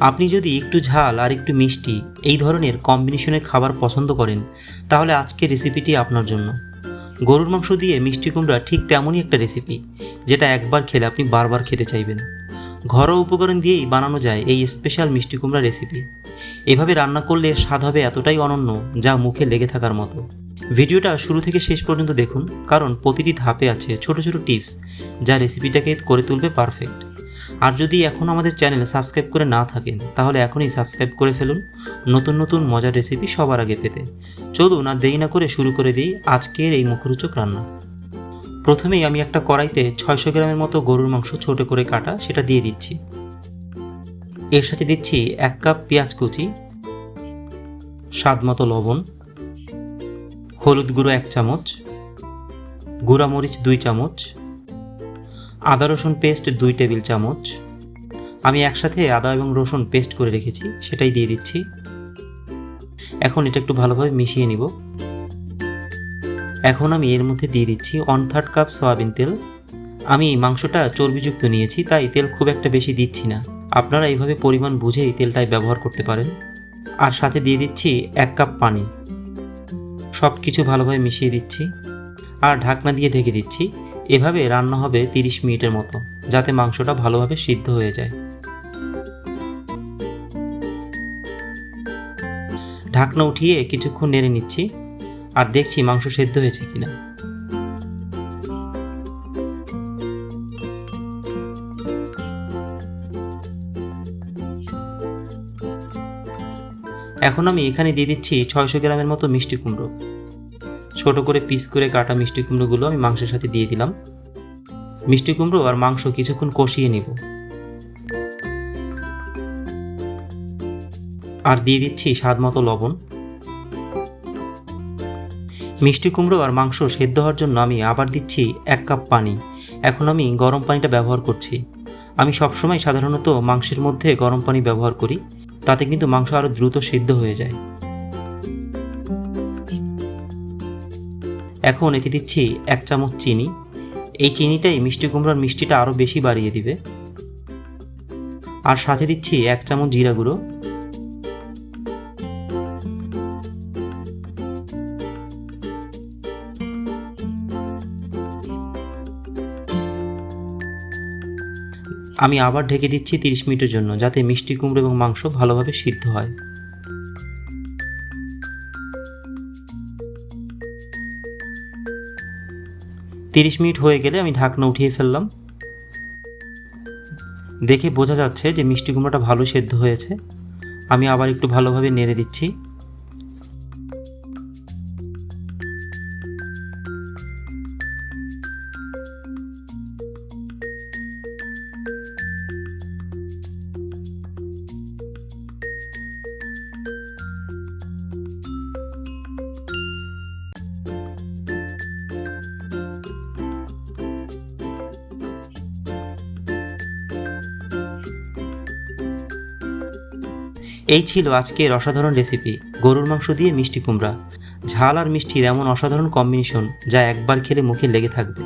আপনি যদি একটু ঝাল আর একটু মিষ্টি এই ধরনের কম্বিনেশনের খাবার পছন্দ করেন, তাহলে আজকের রেসিপিটি আপনার জন্য। গরুর মাংস দিয়ে মিষ্টি কুমড়া ঠিক তেমনই একটা রেসিপি যেটা একবার খেলে আপনি বারবার খেতে চাইবেন। ঘরোয়া উপকরণ দিয়েই বানানো যায় এই স্পেশাল মিষ্টি কুমড়া রেসিপি এভাবে রান্না করলে স্বাদ হবে এতটাই অনন্য যা মুখে লেগে থাকার মতো। ভিডিওটা শুরু থেকে শেষ পর্যন্ত দেখুন, কারণ প্রতিটি ধাপে আছে ছোট ছোট টিপস যা রেসিপিটাকে করে তুলবে পারফেক্ট আর যদি এখন আমাদের চ্যানেল সাবস্ক্রাইব করে না থাকেন, তাহলে এখনই সাবস্ক্রাইব করে ফেলুন। নতুন নতুন মজার রেসিপি সবার আগে পেতে। চলুন আর দেরি না করে শুরু করে দিই আজকের এই মুখরোচক রান্না। প্রথমেই আমি একটা কড়াইতে ছয়শো গ্রামের মতো গরুর মাংস ছোট করে কাটা, সেটা দিয়ে দিচ্ছি। এর সাথে দিচ্ছি এক কাপ পেঁয়াজ কুচি স্বাদ মতো লবণ, হলুদ গুঁড়ো এক চামচ গুঁড়া মরিচ দুই চামচ আদা, রসুন পেস্ট, দুই টেবিল চামচ। আমি একসাথে আদা এবং রসুন পেস্ট করে রেখেছি, সেটাই দিয়ে দিচ্ছি। এখন এটা একটু ভালোভাবে মিশিয়ে নিব। এখন আমি এর মধ্যে দিয়ে দিচ্ছি ওয়ান থার্ড কাপ সয়াবিন তেল। আমি মাংসটা চর্বিযুক্ত নিয়েছি, তাই তেল খুব একটা বেশি দিচ্ছি না। আপনারা এইভাবে পরিমাণ বুঝেই তেলটাই ব্যবহার করতে পারেন। আর সাথে দিয়ে দিচ্ছি এক কাপ পানি। সব কিছু ভালোভাবে মিশিয়ে দিচ্ছি। আর ঢাকনা দিয়ে ঢেকে দিচ্ছি। এভাবে রান্না হবে তিরিশ মিনিটের মতো, যাতে মাংসটা ভালোভাবে সিদ্ধ হয়ে যায়। ঢাকনা উঠিয়ে কিছুক্ষণ নেড়ে নিচ্ছি, আর দেখছি মাংস সেদ্ধ হয়েছে কিনা। এখন আমি এখানে দিয়ে দিচ্ছি ছয়শো গ্রামের মতো মিষ্টি কুমড়ো। ছোট করে পিস করে কাটা মিষ্টি কুমড়োগুলো আমি মাংসের সাথে দিয়ে দিলাম। মিষ্টি কুমড়ো আর মাংস কিছুক্ষণ কষিয়ে নিব। আর দিয়ে দিচ্ছি স্বাদ মতো লবণ। মিষ্টি কুমড়ো আর মাংস সেদ্ধ হওয়ার জন্য আমি আবার দিচ্ছি এক কাপ পানি। এখন আমি গরম পানিটা ব্যবহার করছি। আমি সবসময় সাধারণত মাংসের মধ্যে গরম পানি ব্যবহার করি, তাতে কিন্তু মাংস আরও দ্রুত সিদ্ধ হয়ে যায়। এখন এতে দিচ্ছি এক চামচ চিনি। এই চিনিটাই মিষ্টি কুমড়োর মিষ্টিটা আরও বেশি বাড়িয়ে দিবে। আর সাথে দিচ্ছি এক চামচ জিরা গুঁড়ো। আমি আবার ঢেকে দিচ্ছি তিরিশ মিনিটের জন্য, যাতে মিষ্টি কুমড়ো এবং মাংস ভালোভাবে সিদ্ধ হয়। তিরিশ মিনিট হয়ে গেলে আমি ঢাকনা উঠিয়ে ফেললাম। দেখে বোঝা যাচ্ছে যে মিষ্টি কুমড়োটা ভালো সেদ্ধ হয়েছে। আমি আবার একটু ভালোভাবে নেড়ে দিচ্ছি। এই ছিল আজকের অসাধারণ রেসিপি গরুর মাংস দিয়ে মিষ্টি কুমড়া। ঝাল আর মিষ্টির এমন অসাধারণ কম্বিনেশন যা একবার খেলে মুখে লেগে থাকবে।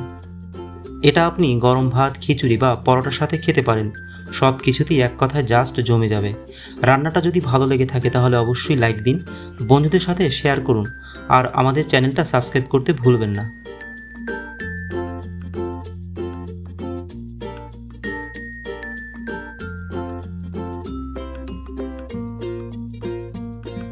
এটা আপনি গরম ভাত, খিচুড়ি বা পরোটার সাথে খেতে পারেন। সব কিছুতেই এক কথায় জাস্ট জমে যাবে। রান্নাটা যদি ভালো লেগে থাকে তাহলে অবশ্যই লাইক দিন, বন্ধুদের সাথে শেয়ার করুন। আর আমাদের চ্যানেলটা সাবস্ক্রাইব করতে ভুলবেন না।